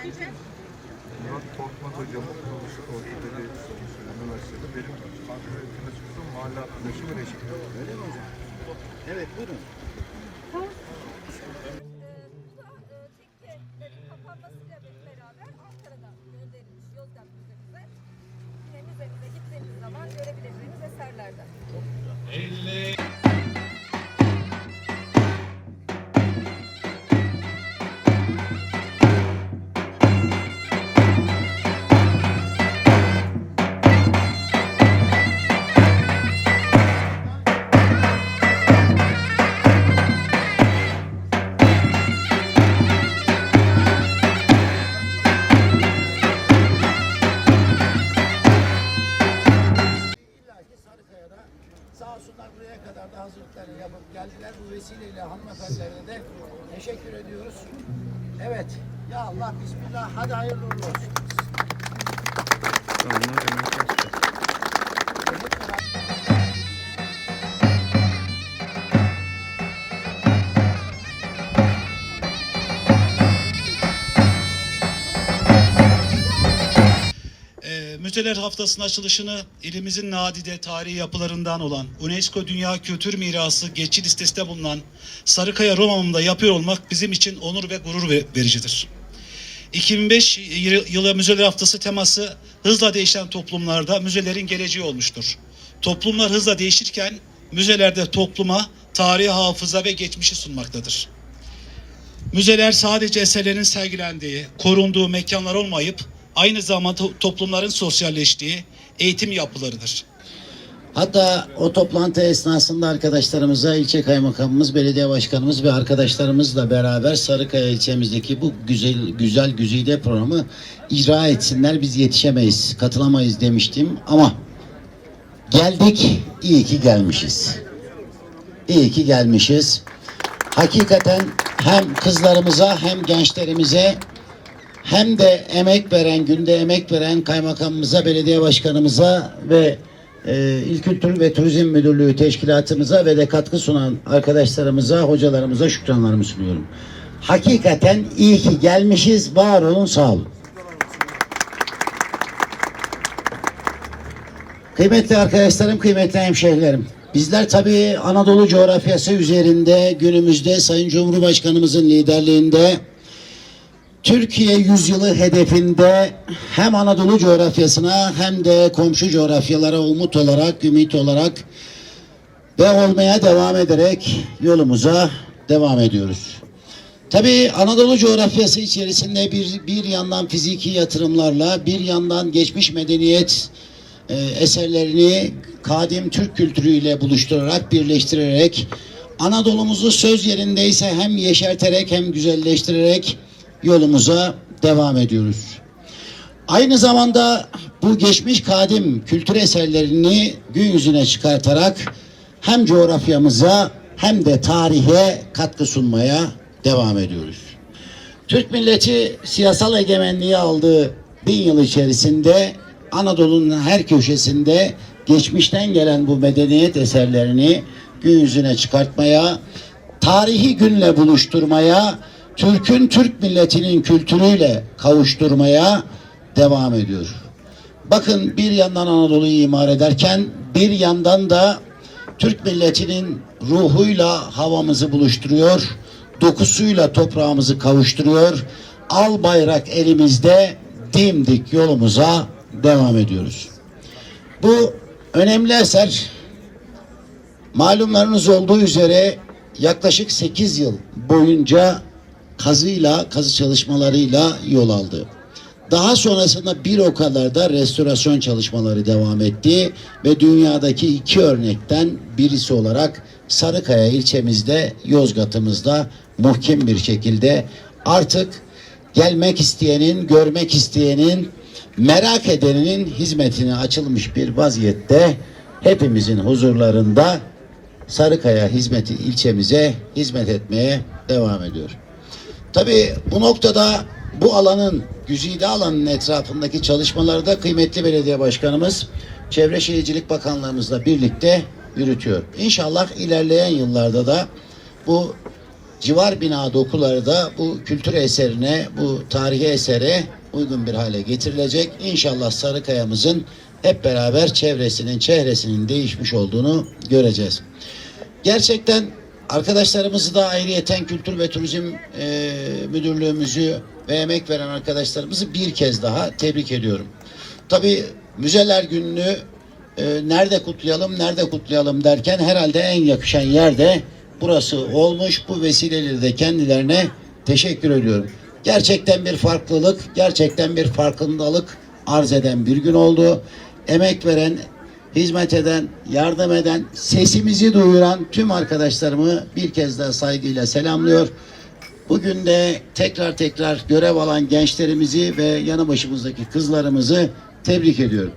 önce? Murat Korkmaz hocamın kuruluşu ortopedi üniversitede benim Çıkısı mahalle arkadaşım Reşit. Öyle mi hocam? Evet buyurun. Hazırlıklarını yapıp geldiler. Bu vesileyle hanımefendilere de teşekkür ediyoruz. Evet. Ya Allah Bismillah. Hadi hayırlı olsun. Müzeler Haftası'nın açılışını ilimizin nadide tarihi yapılarından olan UNESCO Dünya Kültür Mirası geçici listesinde bulunan Sarıkaya Romamı'nda yapıyor olmak bizim için onur ve gurur ve- vericidir. 2005 yı- yılı Müzeler Haftası teması hızla değişen toplumlarda müzelerin geleceği olmuştur. Toplumlar hızla değişirken müzelerde topluma tarihi hafıza ve geçmişi sunmaktadır. Müzeler sadece eserlerin sergilendiği, korunduğu mekanlar olmayıp aynı zamanda to- toplumların sosyalleştiği eğitim yapılarıdır. Hatta o toplantı esnasında arkadaşlarımıza ilçe kaymakamımız, belediye başkanımız ve arkadaşlarımızla beraber Sarıkaya ilçemizdeki bu güzel güzel güzide programı icra etsinler. Biz yetişemeyiz, katılamayız demiştim ama geldik, iyi ki gelmişiz. İyi ki gelmişiz. Hakikaten hem kızlarımıza hem gençlerimize hem de emek veren, günde emek veren kaymakamımıza, belediye başkanımıza ve e, İl Kültür ve Turizm Müdürlüğü teşkilatımıza ve de katkı sunan arkadaşlarımıza, hocalarımıza şükranlarımı sunuyorum. Hakikaten iyi ki gelmişiz. Var olun, sağ olun. Kıymetli arkadaşlarım, kıymetli hemşehrilerim. Bizler tabii Anadolu coğrafyası üzerinde günümüzde Sayın Cumhurbaşkanımızın liderliğinde Türkiye yüzyılı hedefinde hem Anadolu coğrafyasına hem de komşu coğrafyalara umut olarak, ümit olarak ve olmaya devam ederek yolumuza devam ediyoruz. Tabii Anadolu coğrafyası içerisinde bir, bir yandan fiziki yatırımlarla, bir yandan geçmiş medeniyet e, eserlerini kadim Türk kültürüyle buluşturarak, birleştirerek Anadolu'muzu söz yerindeyse hem yeşerterek hem güzelleştirerek yolumuza devam ediyoruz. Aynı zamanda bu geçmiş kadim kültür eserlerini gün yüzüne çıkartarak hem coğrafyamıza hem de tarihe katkı sunmaya devam ediyoruz. Türk milleti siyasal egemenliği aldığı bin yıl içerisinde Anadolu'nun her köşesinde geçmişten gelen bu medeniyet eserlerini gün yüzüne çıkartmaya, tarihi günle buluşturmaya, Türk'ün Türk milletinin kültürüyle kavuşturmaya devam ediyor. Bakın bir yandan Anadolu'yu imar ederken bir yandan da Türk milletinin ruhuyla havamızı buluşturuyor, dokusuyla toprağımızı kavuşturuyor. Al bayrak elimizde dimdik yolumuza devam ediyoruz. Bu önemli eser malumlarınız olduğu üzere yaklaşık 8 yıl boyunca kazıyla, kazı çalışmalarıyla yol aldı. Daha sonrasında bir o kadar da restorasyon çalışmaları devam etti ve dünyadaki iki örnekten birisi olarak Sarıkaya ilçemizde, Yozgat'ımızda muhkim bir şekilde artık gelmek isteyenin, görmek isteyenin, merak edeninin hizmetine açılmış bir vaziyette hepimizin huzurlarında Sarıkaya hizmeti ilçemize hizmet etmeye devam ediyor. Tabii bu noktada bu alanın, güzide alanın etrafındaki çalışmaları da kıymetli belediye başkanımız Çevre Şehircilik Bakanlığımızla birlikte yürütüyor. İnşallah ilerleyen yıllarda da bu civar bina dokuları da bu kültür eserine, bu tarihi esere uygun bir hale getirilecek. İnşallah Sarıkaya'mızın hep beraber çevresinin, çehresinin değişmiş olduğunu göreceğiz. Gerçekten arkadaşlarımızı da ayrıyeten Kültür ve Turizm e, Müdürlüğümüzü ve emek veren arkadaşlarımızı bir kez daha tebrik ediyorum. Tabii Müzeler Günü'nü e, nerede kutlayalım, nerede kutlayalım derken herhalde en yakışan yerde burası olmuş. Bu vesileyle de kendilerine teşekkür ediyorum. Gerçekten bir farklılık, gerçekten bir farkındalık arz eden bir gün oldu. Emek veren, hizmet eden, yardım eden, sesimizi duyuran tüm arkadaşlarımı bir kez daha saygıyla selamlıyor. Bugün de tekrar tekrar görev alan gençlerimizi ve yanı başımızdaki kızlarımızı tebrik ediyorum.